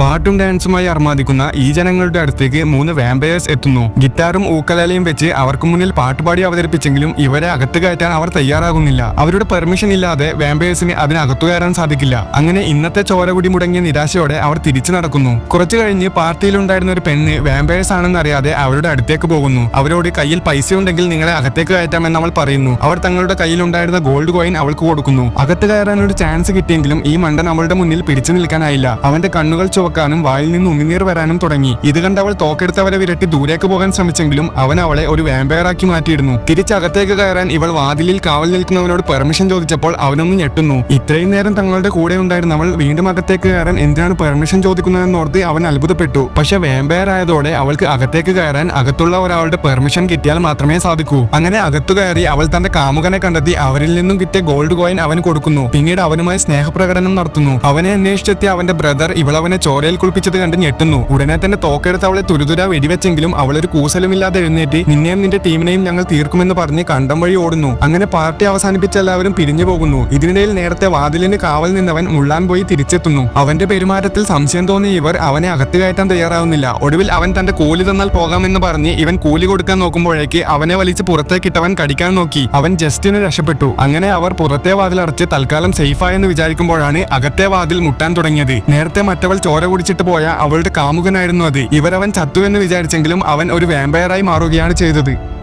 പാട്ടും ഡാൻസുമായി അർമാദിക്കുന്ന ഈ ജനങ്ങളുടെ അടുത്തേക്ക് മൂന്ന് വാമ്പയേഴ്സ് എത്തുന്നു. ഗിറ്റാറും ഊക്കലാലയും വെച്ച് അവർക്ക് മുന്നിൽ പാട്ടുപാടി അവതരിപ്പിച്ചെങ്കിലും ഇവരെ അകത്ത് കയറ്റാൻ അവർ തയ്യാറാകുന്നില്ല. അവരുടെ പെർമിഷൻ ഇല്ലാതെ വാമ്പയേഴ്സിന് അതിനകത്തു കയറാൻ സാധിക്കില്ല. അങ്ങനെ ഇന്നത്തെ ചോരകുടി മുടങ്ങിയ നിരാശയോടെ അവർ തിരിച്ചു നടക്കുന്നു. കുറച്ചു കഴിഞ്ഞ് പാർട്ടിയിലുണ്ടായിരുന്ന ഒരു പെണ്ണ് വാമ്പയേഴ്സ് ആണെന്ന് അറിയാതെ അവരുടെ അടുത്തേക്ക് പോകുന്നു. അവരോട് കയ്യിൽ പൈസ ഉണ്ടെങ്കിൽ നിങ്ങളെ അകത്തേക്ക് കയറ്റാമെന്ന് അവൾ പറയുന്നു. അവർ തങ്ങളുടെ കയ്യിലുണ്ടായിരുന്ന ഗോൾഡ് കോയിൻ അവൾക്ക് കൊടുക്കുന്നു. അകത്ത് കയറാൻ ഒരു ചാൻസ് കിട്ടിയെങ്കിലും ഈ മണ്ടൻ അവളുടെ മുന്നിൽ പിടിച്ചു നിൽക്കാനായില്ല. അവന്റെ കണ്ണുകൾ ചുവക്കാനും വായിൽ നിന്ന് ഉമിനീർ വരാനും തുടങ്ങി. ഇത് കണ്ട് അവൾ തോക്കെടുത്തവരെ വിരട്ടി ദൂരേക്ക് പോകാൻ ശ്രമിച്ചെങ്കിലും അവൻ അവളെ ഒരു വാമ്പയറാക്കി മാറ്റിയിരുന്നു. തിരിച്ചകത്തേക്ക് കയറാൻ ഇവൾ വാതിലിൽ കാവൽ നിൽക്കുന്നവനോട് പെർമിഷൻ ചോദിച്ചപ്പോൾ അവനൊന്നും ഞെട്ടുന്നു. ഇത്രയും നേരം തങ്ങളുടെ കൂടെ ഉണ്ടായിരുന്നവൾ വീണ്ടും അകത്തേക്ക് കയറാൻ എന്തിനാണ് പെർമിഷൻ ചോദിക്കുന്നതെന്നോർത്ത് അവൻ അത്ഭുതപ്പെട്ടു. പക്ഷെ വാമ്പയർ ആയതോടെ അവൾക്ക് അകത്തേക്ക് കയറാൻ അകത്തുള്ള ഒരാളുടെ പെർമിഷൻ കിട്ടിയാൽ മാത്രമേ സാധിക്കൂ. അങ്ങനെ അകത്തു കയറി അവൾ തന്റെ കാമുകനെ കണ്ടെത്തി അവരിൽ നിന്നും കിട്ടിയ ഗോൾഡ് കോയിൻ അവന് കൊടുക്കുന്നു. പിന്നീട് അവനുമായി സ്നേഹപ്രകടനം നടത്തുന്നു. അവനെ അന്വേഷിച്ചെത്തിയ അവന്റെ ബ്രദർ ഇവളവനെ ചോരയിൽ കുളിപ്പിച്ചത് കണ്ട് ഞെട്ടുന്നു. ഉടനെ തന്നെ തോക്കെടുത്ത് അവളെ തുരുതുര വെടിവെച്ചെങ്കിലും അവളൊരു കൂസലുമില്ലാതെ എഴുന്നേറ്റ് നിന്നെയും നിന്റെ ടീമിനെയും ഞങ്ങൾ തീർക്കുമെന്ന് പറഞ്ഞ് കണ്ടം വഴി ഓടുന്നു. അങ്ങനെ പാർട്ടി അവസാനിപ്പിച്ച എല്ലാവരും പിരിഞ്ഞു പോകുന്നു. ഇതിനിടയിൽ നേരത്തെ വാതിലിന് കാവൽ നിന്നവൻ മുള്ളാൻ പോയി തിരിച്ചെത്തുന്നു. അവന്റെ പെരുമാറ്റത്തിൽ സംശയം തോന്നിയ ഇവർ അവനെ അകത്ത് കയറ്റാൻ തയ്യാറാവുന്നില്ല. ഒടുവിൽ അവൻ തന്റെ കൂലി തന്നാൽ പോകാമെന്ന് പറഞ്ഞ് ഇവൻ കൂലി കൊടുക്കാൻ നോക്കുമ്പോഴേക്ക് അവനെ വലിച്ച് പുറത്തേക്കിട്ടവൻ കടിക്കാൻ നോക്കി. അവൻ ജസ്റ്റിന് രക്ഷപ്പെട്ടു. അങ്ങനെ അവർ പുറത്തെ വാതിൽ അടച്ച് തൽക്കാലം സേഫായെന്ന് വിചാരിക്കുമ്പോഴാണ് അകത്തെ വാതിൽ മുട്ടാൻ തുടങ്ങിയത്. നേരത്തെ മറ്റവൾ ചോര കുടിച്ചിട്ട് പോയ അവളുടെ കാമുകനായിരുന്നു അത്. ഇവരവൻ ചത്തു എന്ന് വിചാരിച്ചെങ്കിലും അവൻ ഒരു വാമ്പയറായി മാറുകയാണ് ചെയ്തത്.